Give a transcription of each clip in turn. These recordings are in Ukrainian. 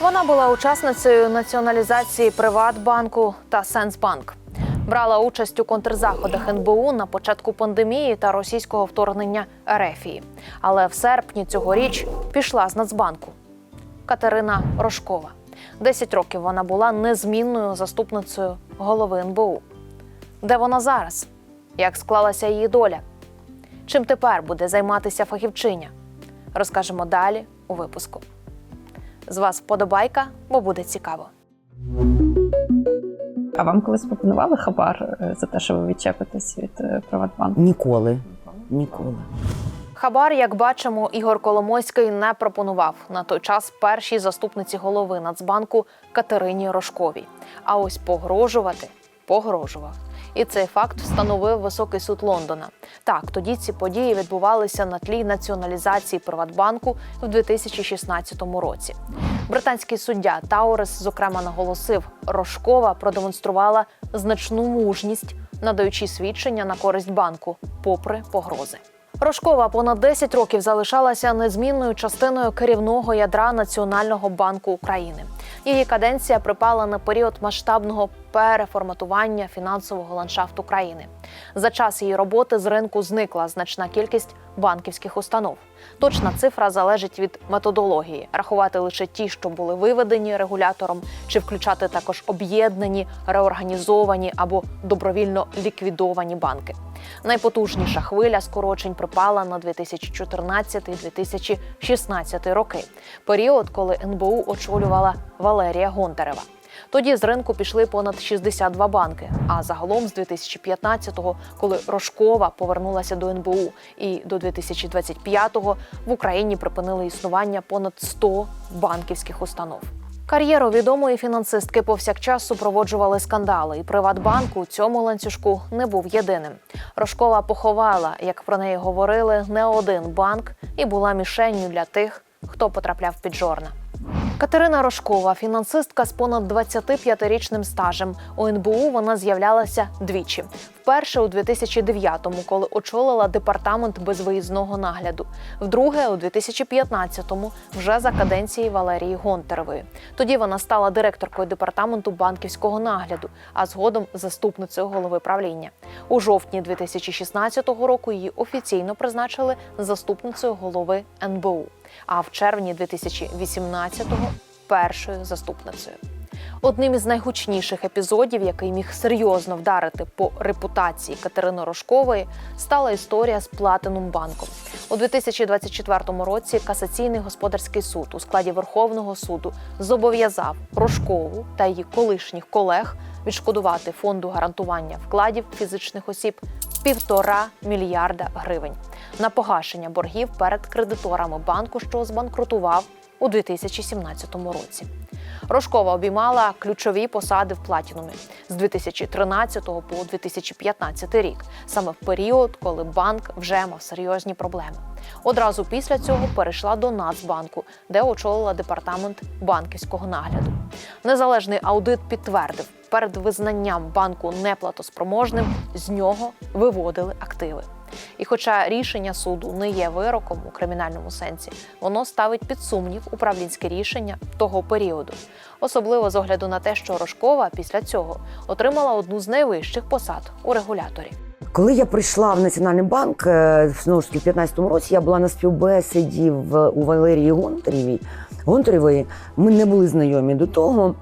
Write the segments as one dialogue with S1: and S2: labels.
S1: Вона була учасницею націоналізації Приватбанку та Сенсбанк. Брала участь у контрзаходах НБУ на початку пандемії та російського вторгнення Ерефії. Але в серпні цьогоріч пішла з Нацбанку. Катерина Рожкова. Десять років вона була незмінною заступницею голови НБУ. Де вона зараз? Як склалася її доля? Чим тепер буде займатися фахівчиня? Розкажемо далі у випуску. З вас вподобайка, бо буде цікаво.
S2: А вам колись пропонували хабар е, за те, що ви відчепитесь від е, Приватбанку?
S3: Ніколи. Ніколи.
S1: Хабар, як бачимо, Ігор Коломойський не пропонував на той час першій заступниці голови Нацбанку Катерині Рожковій. А ось погрожувати погрожував. І цей факт встановив високий суд Лондона. Так, тоді ці події відбувалися на тлі націоналізації Приватбанку в 2016 році. Британський суддя Таурес, зокрема, наголосив, Рожкова продемонструвала значну мужність, надаючи свідчення на користь банку, попри погрози. Рожкова понад 10 років залишалася незмінною частиною керівного ядра Національного банку України. Її каденція припала на період масштабного переформатування фінансового ландшафту країни. За час її роботи з ринку зникла значна кількість банківських установ. Точна цифра залежить від методології: рахувати лише ті, що були виведені регулятором, чи включати також об'єднані, реорганізовані або добровільно ліквідовані банки. Найпотужніша хвиля скорочень припала на 2014-2016 роки, період, коли НБУ очолювала Валерія Гонтарева. Тоді з ринку пішли понад 62 банки. А загалом з 2015-го, коли Рожкова повернулася до НБУ, і до 2025-го в Україні припинили існування понад 100 банківських установ. Кар'єру відомої фінансистки повсякчас супроводжували скандали, і Приватбанк у цьому ланцюжку не був єдиним. Рожкова поховала, як про неї говорили, не один банк і була мішенню для тих, хто потрапляв під жорна. Катерина Рожкова, фінансистка з понад 25-річним стажем. У НБУ вона з'являлася двічі. Вперше у 2009-му, коли очолила департамент безвиїзного нагляду. Вдруге у 2015-му, вже за каденції Валерії Гонтаревої. Тоді вона стала директоркою департаменту банківського нагляду, а згодом заступницею голови правління. У жовтні 2016 року її офіційно призначили заступницею голови НБУ. А в червні 2018-го першою заступницею. Одним із найгучніших епізодів, який міг серйозно вдарити по репутації Катерини Рожкової, стала історія з Платинум банком. У 2024 році касаційний господарський суд у складі Верховного суду зобов'язав Рожкову та її колишніх колег відшкодувати фонду гарантування вкладів фізичних осіб півтора мільярда гривень. На погашення боргів перед кредиторами банку, що збанкрутував у 2017 році. Рожкова обіймала ключові посади в платінумі з 2013 по 2015 рік, саме в період, коли банк вже мав серйозні проблеми. Одразу після цього перейшла до Нацбанку, де очолила департамент банківського нагляду. Незалежний аудит підтвердив, перед визнанням банку неплатоспроможним з нього виводили активи. І хоча рішення суду не є вироком у кримінальному сенсі, воно ставить під сумнів управлінське рішення того періоду, особливо з огляду на те, що Рожкова після цього отримала одну з найвищих посад у регуляторі.
S3: Коли я прийшла в Національний банк, е, знову ж таки, в 15-му році я була на співбесіді в, у Валерії Гонтарєвій. Гонтарєвої. Ми не були знайомі до того.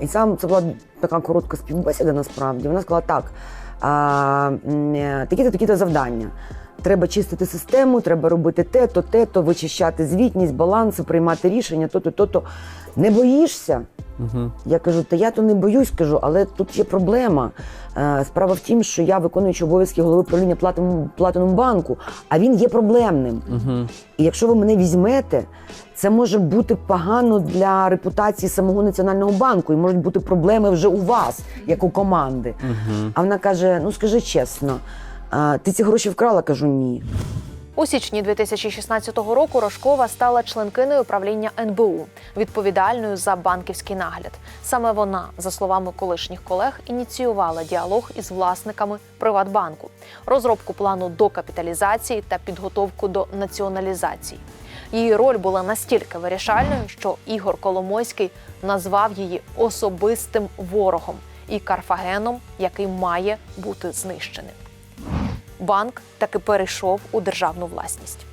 S3: І сам це була така коротка співбесіда насправді. Вона сказала так: такі-то такі-то завдання. Треба чистити систему, треба робити те-то, те-то, вичищати звітність, баланси, приймати рішення, то-то, то-то. Не боїшся?
S4: Угу.
S3: Я кажу, та я то не боюсь, кажу, але тут є проблема. Е, Справа в тім, що я виконуючи обов'язки голови правління Платинум банку, а він є проблемним.
S4: Угу.
S3: І якщо ви мене візьмете, це може бути погано для репутації самого національного банку, і можуть бути проблеми вже у вас, як у команди.
S4: Угу.
S3: А вона каже: ну скажи чесно, ти ці гроші вкрала? Кажу, ні.
S1: У січні 2016 року Рожкова стала членкиною правління НБУ, відповідальною за банківський нагляд. Саме вона, за словами колишніх колег, ініціювала діалог із власниками Приватбанку, розробку плану докапіталізації та підготовку до націоналізації. Її роль була настільки вирішальною, що Ігор Коломойський назвав її особистим ворогом і Карфагеном, який має бути знищеним. Банк таки перейшов у державну власність.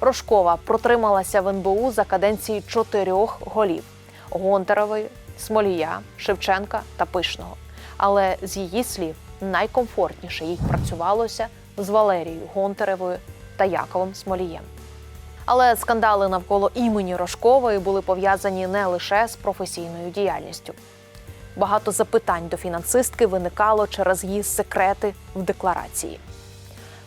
S1: Рожкова протрималася в НБУ за каденції чотирьох голів: Гонтарової, Смолія, Шевченка та Пишного. Але з її слів найкомфортніше їй працювалося з Валерією Гонтаревою та Яковом Смолієм. Але скандали навколо імені Рожкової були пов'язані не лише з професійною діяльністю. Багато запитань до фінансистки виникало через її секрети в декларації.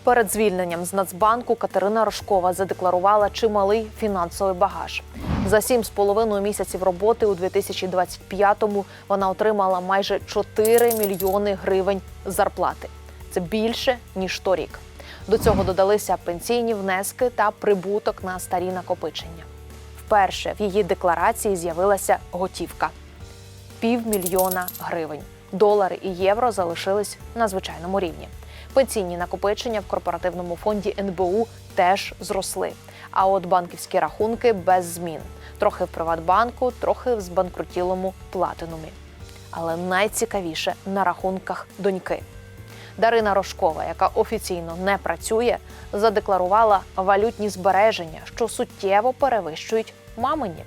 S1: Перед звільненням з Нацбанку Катерина Рожкова задекларувала чималий фінансовий багаж. За сім з половиною місяців роботи у 2025-му вона отримала майже 4 мільйони гривень зарплати. Це більше ніж торік. До цього додалися пенсійні внески та прибуток на старі накопичення. Вперше в її декларації з'явилася готівка півмільйона гривень. Долари і євро залишились на звичайному рівні. Пенсійні накопичення в корпоративному фонді НБУ теж зросли. А от банківські рахунки без змін. Трохи в Приватбанку, трохи в збанкрутілому платинумі. Але найцікавіше на рахунках доньки. Дарина Рожкова, яка офіційно не працює, задекларувала валютні збереження, що суттєво перевищують мамині,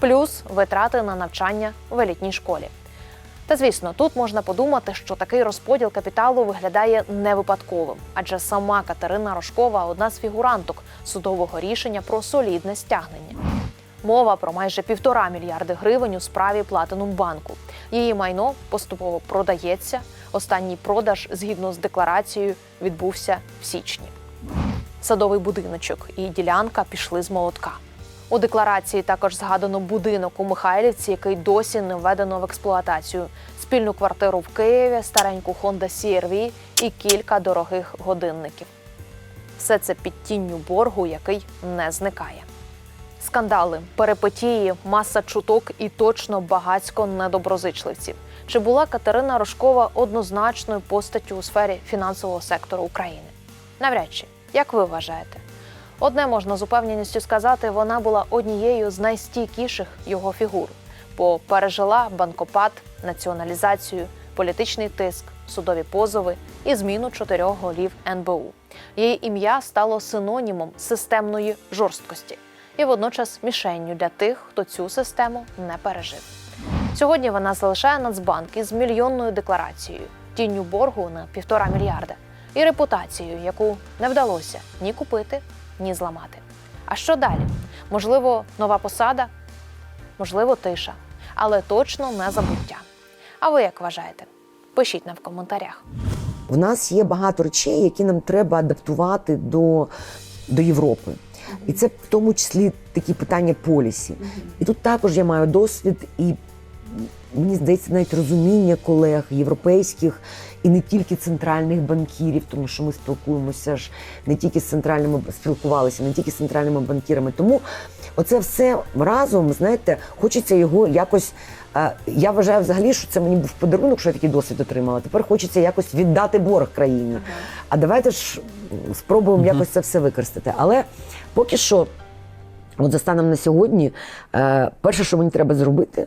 S1: плюс витрати на навчання в елітній школі. Та звісно, тут можна подумати, що такий розподіл капіталу виглядає не випадковим, адже сама Катерина Рожкова одна з фігуранток судового рішення про солідне стягнення. Мова про майже півтора мільярди гривень у справі Платинум банку. Її майно поступово продається. Останній продаж, згідно з декларацією, відбувся в січні. Садовий будиночок і ділянка пішли з молотка. У декларації також згадано будинок у Михайлівці, який досі не введено в експлуатацію, спільну квартиру в Києві, стареньку Honda CR-V і кілька дорогих годинників. Все це під тінню боргу, який не зникає. Скандали, перипетії, маса чуток і точно багацько недоброзичливців. Чи була Катерина Рожкова однозначною постаттю у сфері фінансового сектору України? Навряд чи. Як ви вважаєте? Одне можна з упевненістю сказати, вона була однією з найстійкіших його фігур, бо пережила банкопад, націоналізацію, політичний тиск, судові позови і зміну чотирьох голів НБУ. Її ім'я стало синонімом системної жорсткості і водночас мішенню для тих, хто цю систему не пережив. Сьогодні вона залишає Нацбанк із мільйонною декларацією, тінню боргу на півтора мільярда і репутацією, яку не вдалося ні купити, ні зламати. А що далі? Можливо, нова посада, можливо, тиша, але точно не забуття. А ви як вважаєте? Пишіть нам в коментарях.
S3: В нас є багато речей, які нам треба адаптувати до, до Європи. І це в тому числі такі питання полісі. І тут також я маю досвід, і мені здається, навіть розуміння колег європейських і не тільки центральних банкірів, тому що ми спілкуємося ж не тільки з центральними спілкувалися, не тільки з центральними банкірами. Тому оце все разом, знаєте, хочеться його якось. е, Я вважаю взагалі, що це мені був подарунок, що я такий досвід отримала. Тепер хочеться якось віддати борг країні. А давайте ж спробуємо якось це все використати. Але поки що, от за станом на сьогодні, е, перше, що мені треба зробити,